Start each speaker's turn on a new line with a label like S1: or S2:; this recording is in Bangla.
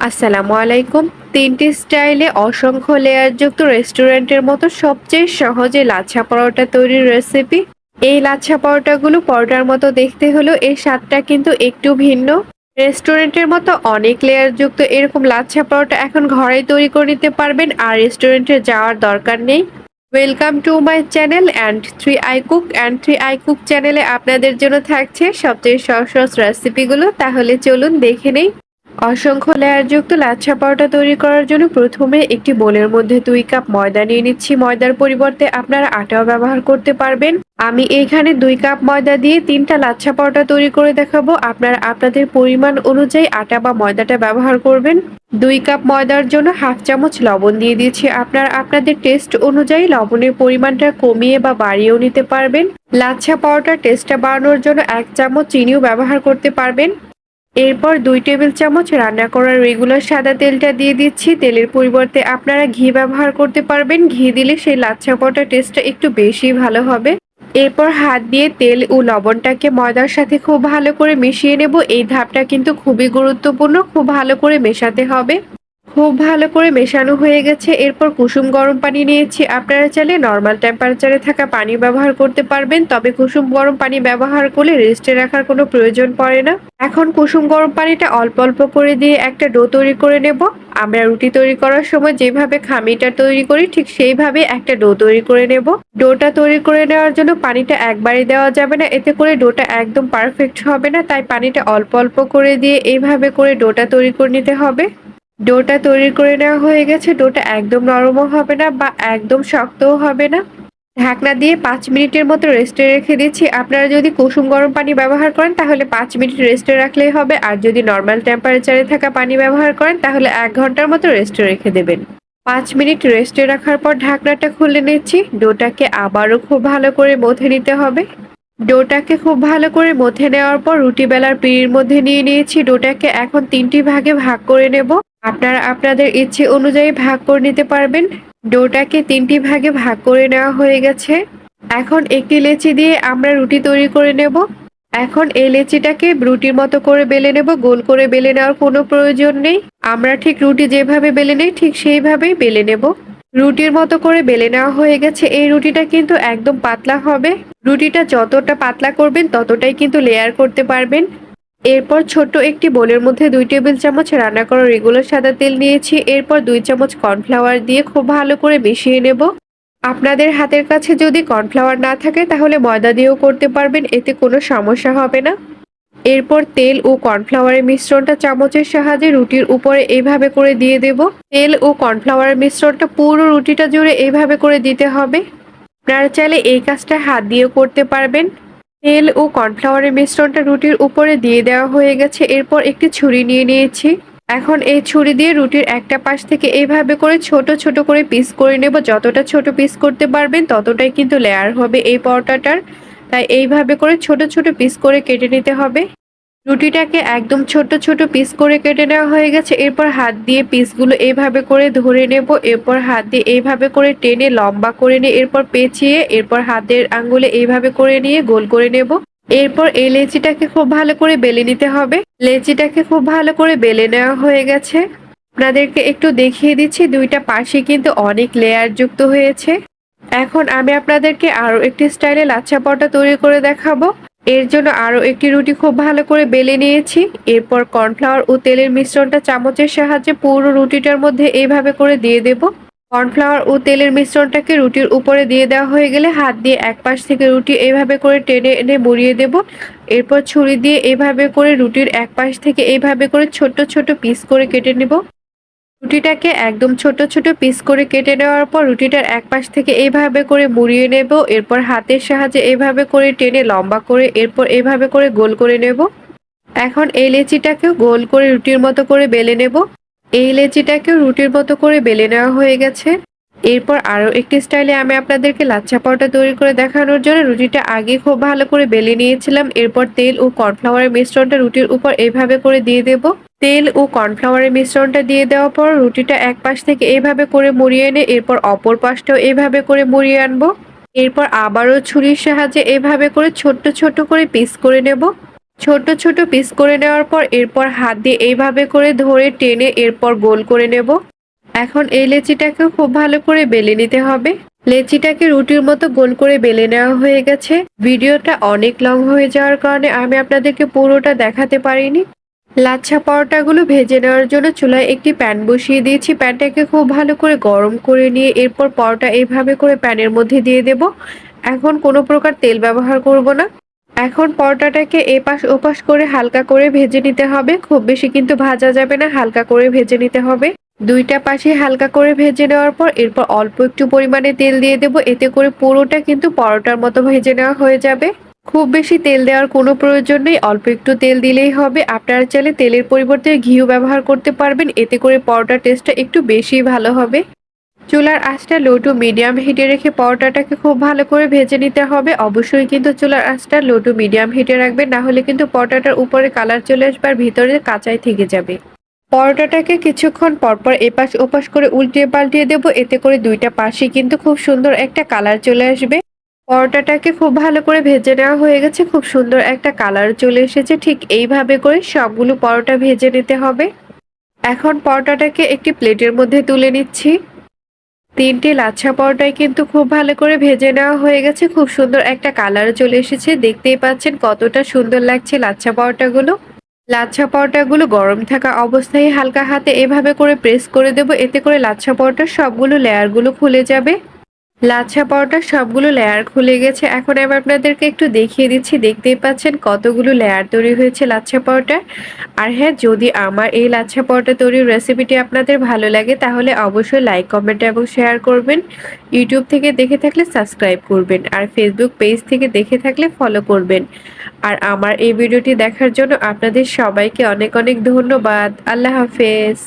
S1: আসসালামু আলাইকুম। তিনটি স্টাইলে অসংখ্য লেয়ারযুক্ত রেস্টুরেন্টের মতো সবচেয়ে সহজে লাচ্ছা পরোটা তৈরির রেসিপি। এই লাচ্ছা পরোটাগুলো পরোটার মতো দেখতে হলেও এর স্বাদটা কিন্তু একটু ভিন্ন। রেস্টুরেন্টের মতো অনেক লেয়ারযুক্ত এরকম লাচ্ছা পরোটা এখন ঘরেই তৈরি করে নিতে পারবেন আর রেস্টুরেন্টে যাওয়ার দরকার নেই। Welcome to my channel and three I cook and three I cook চ্যানেলে আপনাদের জন্য থাকছে সবচেয়ে সহজ রেসিপিগুলো তাহলে চলুন দেখে নেই। অসংখ্য লেয়ারযুক্ত লাচ্ছা পরোটা তৈরি করার জন্য প্রথমে একটি বোলের মধ্যে দুই কাপ ময়দা নিয়ে নিচ্ছি। ময়দার পরিবর্তে আপনারা আটাও ব্যবহার করতে পারবেন। আমি এইখানে দুই কাপ ময়দা দিয়ে তিনটা লাচ্ছা পরোটা তৈরি করে দেখাবো। আপনারা আপনাদের পরিমাণ অনুযায়ী আটা বা ময়দাটা ব্যবহার করবেন। দুই কাপ ময়দার জন্য হাফ চামচ লবণ দিয়ে দিয়েছি আপনারা আপনাদের টেস্ট অনুযায়ী লবণের পরিমাণটা কমিয়ে বা বাড়িয়েও নিতে পারবেন। লাচ্ছা পরোটার টেস্টটা বাড়ানোর জন্য এক চামচ চিনিও ব্যবহার করতে পারবেন। এরপর দুই টেবিল চামচ রান্না করার রেগুলার সাদা তেলটা দিয়ে দিচ্ছি। তেলের পরিবর্তে আপনারা ঘি ব্যবহার করতে পারবেন। ঘি দিলে সেই লাচ্ছা পরোটার টেস্টটা একটু বেশি ভালো হবে। এরপর হাত দিয়ে তেল ও লবণটাকে ময়দার সাথে খুব ভালো করে মিশিয়ে নেব। এই ধাপটা কিন্তু খুবই গুরুত্বপূর্ণ। খুব ভালো করে মেশাতে হবে। খুব ভালো করে মেশানো হয়ে গেছে। এরপর কুসুম গরম পানি নিয়েছি। আপনারা চাইলে নর্মাল টেম্পারেচারে থাকা পানি ব্যবহার করতে পারবেন, তবে কুসুম গরম পানি ব্যবহার করলে রেস্টে রাখার কোনো প্রয়োজন পড়ে না। এখন কুসুম গরম পানিটা অল্প অল্প করে দিয়ে একটা ডো তৈরি করে নেব। আমরা রুটি তৈরি করার সময় যেভাবে খামিটা তৈরি করি, ঠিক সেইভাবে একটা ডো তৈরি করে নেব। ডোটা তৈরি করে নেওয়ার জন্য পানিটা একবারে দেওয়া যাবে না, এতে করে ডোটা একদম পারফেক্ট হবে না, তাই পানিটা অল্প অল্প করে দিয়ে এইভাবে করে ডোটা তৈরি করে নিতে হবে। ডোটা তৈরি করে নেওয়া হয়ে গেছে। ডোটা একদম নরমও হবে না বা একদম শক্তও হবে না। ঢাকনা দিয়ে পাঁচ মিনিটের মতো রেস্টে রেখে দিচ্ছি। আপনারা যদি কুসুম গরম পানি ব্যবহার করেন, তাহলে পাঁচ মিনিট রেস্টে রাখলেই হবে। আর যদি নর্মাল টেম্পারেচারে থাকা পানি ব্যবহার করেন, তাহলে এক ঘণ্টার মতো রেস্টে রেখে দেবেন। পাঁচ মিনিট রেস্টে রাখার পর ঢাকনাটা খুলে নিচ্ছি। ডোটাকে আবারও খুব ভালো করে মথে নিতে হবে। ডোটাকে খুব ভালো করে মথে নেওয়ার পর রুটি বেলার পিড়ির মধ্যে নিয়ে নিয়েছি। ডোটাকে এখন তিনটি ভাগে ভাগ করে নেব। আপনারা আপনাদের ইচ্ছে অনুযায়ী ভাগ করে নিতে পারবেন। ডোটাকে তিনটি ভাগে ভাগ করে নেওয়া হয়ে গেছে। এখন একটি লেচি দিয়ে আমরা রুটি তৈরি করে নেব। এখন এই লেচিটাকে রুটির মতো করে বেলে নেব। গোল করে বেলে নেওয়ার কোনো প্রয়োজন নেই। আমরা ঠিক রুটি যেভাবে বেলে নেই, ঠিক সেইভাবেই বেলে নেব। রুটির মতো করে বেলে নেওয়া হয়ে গেছে। এই রুটিটা কিন্তু একদম পাতলা হবে। রুটিটা যতটা পাতলা করবেন, ততটাই কিন্তু লেয়ার করতে পারবেন। এরপর ছোট একটি বোলের মধ্যে দুই টেবিল চামচ রান্না করা রেগুলার সাদা তেল নিয়েছি। এরপর দুই চামচ কর্নফ্লাওয়ার দিয়ে খুব ভালো করে মিশিয়ে নেব। আপনাদের হাতের কাছে যদি কর্নফ্লাওয়ার না থাকে, তাহলে ময়দা দিয়েও করতে পারবেন, এতে কোনো সমস্যা হবে না। এরপর তেল ও কর্নফ্লাওয়ারের মিশ্রণটা চামচের সাহায্যে রুটির উপরে এইভাবে করে দিয়ে দেব। তেল ও কর্নফ্লাওয়ারের মিশ্রণটা পুরো রুটিটা জুড়ে এইভাবে করে দিতে হবে। আপনারা চাইলে এই কাজটা হাত দিয়েও করতে পারবেন। তেল ও কর্নফ্লাওয়ারের মিশ্রণটা রুটির উপরে দিয়ে দেওয়া হয়ে গেছে। এরপর একটি ছুরি নিয়ে নিয়েছি। এখন এই ছুরি দিয়ে রুটির একটা পাশ থেকে এইভাবে করে ছোট ছোট করে পিস করে নেব। যতটা ছোট পিস করতে পারবেন, ততটাই কিন্তু লেয়ার হবে এই পরোটাটার। তাই এইভাবে করে ছোট ছোট পিস করে কেটে নিতে হবে। রুটিটাকে একদম ছোট ছোট পিস করে কেটে নেওয়া হয়ে গেছে। এরপর হাত দিয়ে পিসগুলো এইভাবে করে ধরে নেব। এরপর হাত দিয়ে এইভাবে করে টেনে লম্বা করে নিয়ে এরপর পেঁচিয়ে এরপর হাতের আঙ্গুলে এইভাবে করে নিয়ে গোল করে নেব। এরপর এই লেচিটাকে খুব ভালো করে বেলে নিতে হবে। লেচিটাকে খুব ভালো করে বেলে নেওয়া হয়ে গেছে। আপনাদেরকে একটু দেখিয়ে দিচ্ছি, দুইটা পাশে কিন্তু অনেক লেয়ার যুক্ত হয়েছে। এখন আমি আপনাদেরকে আরও একটি স্টাইলে লাচ্ছা পরোটা তৈরি করে দেখাবো। এর জন্য আরও একটি রুটি খুব ভালো করে বেলে নিয়েছি। এরপর কর্নফ্লাওয়ার ও তেলের মিশ্রণটা চামচের সাহায্যে পুরো রুটিটার মধ্যে এইভাবে করে দিয়ে দেব। কর্নফ্লাওয়ার ও তেলের মিশ্রণটাকে রুটির উপরে দিয়ে দেওয়া হয়ে গেলে হাত দিয়ে এক পাশ থেকে রুটি এইভাবে করে টেনে এনে মুড়িয়ে দেব। এরপর ছুরি দিয়ে এইভাবে করে রুটির এক পাশ থেকে এইভাবে করে ছোট ছোট পিস করে কেটে নেব। রুটিটাকে একদম ছোট ছোট পিস করে কেটে নেওয়ার পর রুটিটার এক পাশ থেকে এইভাবে করে মুড়িয়ে নেব, এরপর হাতের সাহায্যে এইভাবে করে টেনে লম্বা করে এরপর এইভাবে করে গোল করে নেব। এখন এই লেচিটাকেও গোল করে রুটির মতো করে বেলে নেব। এই লেচিটাকেও রুটির মতো করে বেলে নেওয়া হয়ে গেছে। এরপর আরও একটি স্টাইলে আমি আপনাদেরকে লাচ্ছা পরোটা তৈরি করে দেখানোর জন্য রুটিটা আগে খুব ভালো করে বেলে নিয়েছিলাম। এরপর তেল ও কর্নফ্লাওয়ারের মিশ্রণটা রুটির উপর এইভাবে করে দিয়ে দেব। তেল ও কর্নফ্লাওয়ারের মিশ্রণটা দিয়ে দেওয়ার পর রুটিটা এক পাশ থেকে এইভাবে করে মুড়িয়ে এনে এরপর অপর পাশটাও এইভাবে করে মুড়িয়ে আনব। এরপর আবারও ছুরির সাহায্যে এভাবে করে ছোট্ট ছোট করে পিস করে নেব। ছোট ছোট পিস করে নেওয়ার পর এরপর হাত দিয়ে এইভাবে করে ধরে টেনে এরপর গোল করে নেব। এখন এই লেচিটাকে খুব ভালো করে বেলে নিতে হবে। লেচিটাকে রুটির মতো গোল করে বেলে নেওয়া হয়ে গেছে। ভিডিওটা অনেক লং হয়ে যাওয়ার কারণে আমি আপনাদেরকে পুরোটা দেখাতে পারিনি। লাচ্ছা পরোটাগুলো ভেজে নেওয়ার জন্য চুলায় একটি প্যান বসিয়ে দিয়েছি। প্যানটাকে খুব ভালো করে গরম করে নিয়ে এরপর পরোটা এইভাবে করে প্যানের মধ্যে দিয়ে দেব। এখন কোনো প্রকার তেল ব্যবহার করব না। এখন পরোটাটাকে এপাশ ওপাশ করে হালকা করে ভেজে নিতে হবে। খুব বেশি কিন্তু ভাজা যাবে না, হালকা করে ভেজে নিতে হবে। দুইটা পাশে হালকা করে ভেজে নেওয়ার পর এরপর অল্প একটু পরিমাণে তেল দিয়ে দেব। এতে করে পুরোটা কিন্তু পরোটার মতো ভেজে নেওয়া হয়ে যাবে। খুব বেশি তেল দেওয়ার কোনো প্রয়োজন নেই। অল্প একটু তেল দিলেই হবে। আপনারা চাইলে তেলের পরিবর্তে ঘিও ব্যবহার করতে পারবেন। এতে করে পরোটার টেস্টটা একটু বেশি ভালো হবে। চুলার আঁচটা লো টু মিডিয়াম হিটে রেখে পরোটাটাকে খুব ভালো করে ভেজে নিতে হবে। অবশ্যই কিন্তু চুলার আঁচটা লো টু মিডিয়াম হিটে রাখবেন। না হলে কিন্তু পরোটাটার উপরে কালার চলে আসবে আর ভিতরে কাঁচাই থেকে যাবে। পরোটাটাকে কিছুক্ষণ পরপর এপাশ ওপাশ করে উল্টিয়ে পাল্টিয়ে দেবো। এতে করে দুইটা পাশে কিন্তু খুব সুন্দর একটা কালার চলে আসবে। পরোটাটাকে খুব ভালো করে ভেজে নেওয়া হয়ে গেছে। খুব সুন্দর একটা কালার চলে এসেছে। ঠিক এইভাবে করে সবগুলো পরোটা ভেজে নিতে হবে। এখন পরোটাটাকে একটি প্লেটের মধ্যে তুলে নিচ্ছি। তিনটি লাচ্ছা পরোটাই কিন্তু খুব ভালো করে ভেজে নেওয়া হয়ে গেছে। খুব সুন্দর একটা কালার চলে এসেছে। দেখতেই পাচ্ছেন কতটা সুন্দর লাগছে লাচ্ছা পরোটাগুলো। লাচ্ছা পরোটাগুলো গরম থাকা অবস্থায় হালকা হাতে এভাবে করে প্রেস করে দেব, এতে করে লাচ্ছা পরোটার সবগুলো লেয়ারগুলো খুলে যাবে। লাচ্ছা পরোটার সবগুলো লেয়ার খুলে গেছে। এখন আমি আপনাদেরকে একটু দেখিয়ে দিচ্ছি। দেখতেই পাচ্ছেন কতগুলো লেয়ার তৈরি হয়েছে লাচ্ছা পরোটার আর হ্যাঁ যদি আমার এই লাচ্ছা পরোটা তৈরির রেসিপিটি আপনাদের ভালো লাগে, তাহলে অবশ্যই লাইক কমেন্ট এবং শেয়ার করবেন। ইউটিউব থেকে দেখে থাকলে সাবস্ক্রাইব করবেন। আর ফেসবুক পেজ থেকে দেখে থাকলে ফলো করবেন। আর আমার এই ভিডিওটি দেখার জন্য আপনাদের সবাইকে অনেক অনেক ধন্যবাদ। আল্লাহ হাফেজ।